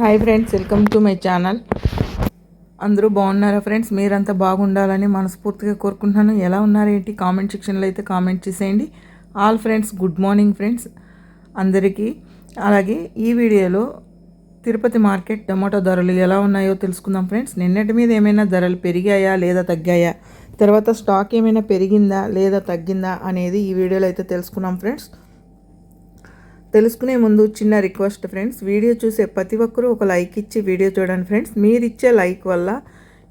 Hi friends welcome to my channel అందరూ బాగున్నారా friends మీరంతా బాగుండాలని మనస్ఫూర్తిగా కోరుకుంటున్నాను. ఎలా ఉన్నారేంటి కామెంట్ సెక్షన్లో అయితే కామెంట్ చేసేయండి. All friends good morning friends అందరికీ. అలాగే ఈ వీడియోలో తిరుపతి మార్కెట్ టమాటో ధరలు ఎలా ఉన్నాయో తెలుసుకుందాం ఫ్రెండ్స్ నిన్నటి మీద ఏమైనా ధరలు పెరిగాయా లేదా తగ్గాయా? తర్వాత స్టాక్ ఏమైనా పెరిగిందా లేదా తగ్గిందా అనేది ఈ వీడియోలో అయితే తెలుసుకున్నాం ఫ్రెండ్స్ తెలుసుకునే ముందు చిన్న రిక్వెస్ట్ ఫ్రెండ్స్ వీడియో చూసే ప్రతి ఒక్కరూ ఒక లైక్ ఇచ్చి వీడియో చూడండి ఫ్రెండ్స్. మీరు ఇచ్చే లైక్ వల్ల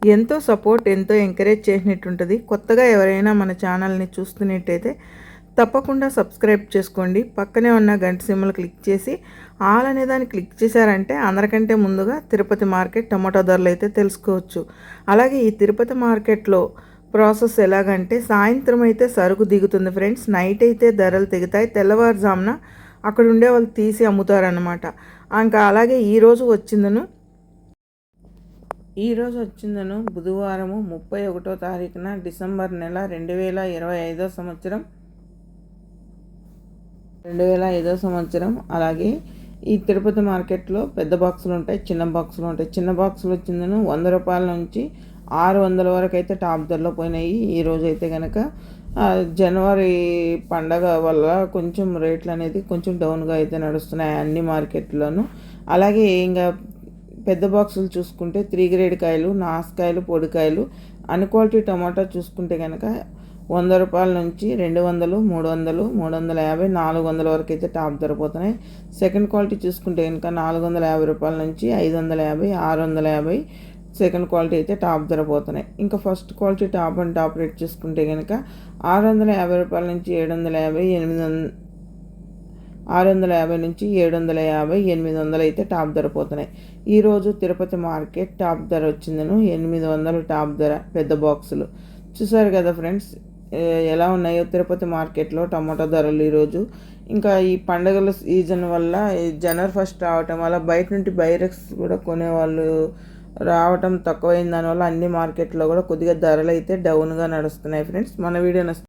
ఎంతో సపోర్ట్ ఎంతో ఎంకరేజ్ చేసినట్టుంటుంది. కొత్తగా ఎవరైనా మన ఛానల్ని చూస్తున్నట్టయితే తప్పకుండా సబ్స్క్రైబ్ చేసుకోండి. పక్కనే ఉన్న గంట సిమ్లు క్లిక్ చేసి ఆల్ అనే దాన్ని క్లిక్ చేశారంటే అందరికంటే ముందుగా తిరుపతి మార్కెట్ టమాటో ధరలు అయితే తెలుసుకోవచ్చు. అలాగే ఈ తిరుపతి మార్కెట్లో ప్రాసెస్ ఎలాగంటే సాయంత్రం అయితే సరుకు దిగుతుంది ఫ్రెండ్స్. నైట్ అయితే ధరలు దిగుతాయి తెల్లవారుజామున అక్కడ ఉండే వాళ్ళు తీసి అమ్ముతారనమాట ఇంకా అలాగే ఈరోజు వచ్చిందను. ఈరోజు వచ్చిందను బుధవారము ముప్పై ఒకటో తారీఖున డిసెంబర్ నెల రెండు వేల ఇరవై ఐదో సంవత్సరం. రెండు వేల ఐదో సంవత్సరం. అలాగే ఈ తిరుపతి మార్కెట్లో పెద్ద బాక్సులు ఉంటాయి చిన్న బాక్సులు ఉంటాయి. చిన్న బాక్సులు వచ్చిందను వంద రూపాయల నుంచి ఆరు వందల వరకు అయితే టాప్ ధరలో పోయినాయి. ఈరోజు అయితే కనుక జనవరి పండగ వల్ల కొంచెం రేట్లు అనేది కొంచెం డౌన్గా అయితే నడుస్తున్నాయి అన్ని మార్కెట్లోనూ. అలాగే ఇంకా పెద్ద బాక్సులు చూసుకుంటే త్రీ గ్రేడ్ కాయలు నాసుకాయలు పొడికాయలు అన్క్వాలిటీ టమాటా చూసుకుంటే కనుక వంద రూపాయల నుంచి రెండు వందలు మూడు వందలు మూడు వందల యాభై నాలుగు వందల వరకు అయితే టాప్ ధరపోతున్నాయి సెకండ్ క్వాలిటీ చూసుకుంటే కనుక నాలుగు వందల యాభై రూపాయల నుంచి ఐదు వందల యాభై ఆరు వందల యాభై సెకండ్ క్వాలిటీ అయితే టాప్ ధర పోతున్నాయి. ఇంకా first quality top and top rate చూసుకుంటే కనుక ఆరు వందల యాభై రూపాయల నుంచి ఏడు వందల యాభై ఎనిమిది ఆరు వందల యాభై నుంచి ఏడు వందల యాభై ఎనిమిది వందలు అయితే టాప్ ధర పోతున్నాయి. ఈరోజు తిరుపతి మార్కెట్ టాప్ ధర వచ్చిందను. ఎనిమిది వందలు టాప్ ధర పెద్ద బాక్సులు. చూసారు కదా ఫ్రెండ్స్ ఎలా ఉన్నాయో తిరుపతి మార్కెట్లో టమాటో ధరలు ఈరోజు ఇంకా ఈ పండుగల సీజన్ వల్ల జనవరి ఫస్ట్ రావటం వల్ల బయట నుండి బైరెక్స్ కూడా కొనేవాళ్ళు రావటం తక్కువైంది దానివల్ల అన్ని మార్కెట్లో కూడా కొద్దిగా ధరలు అయితే డౌన్గా నడుస్తున్నాయి ఫ్రెండ్స్. మన వీడియో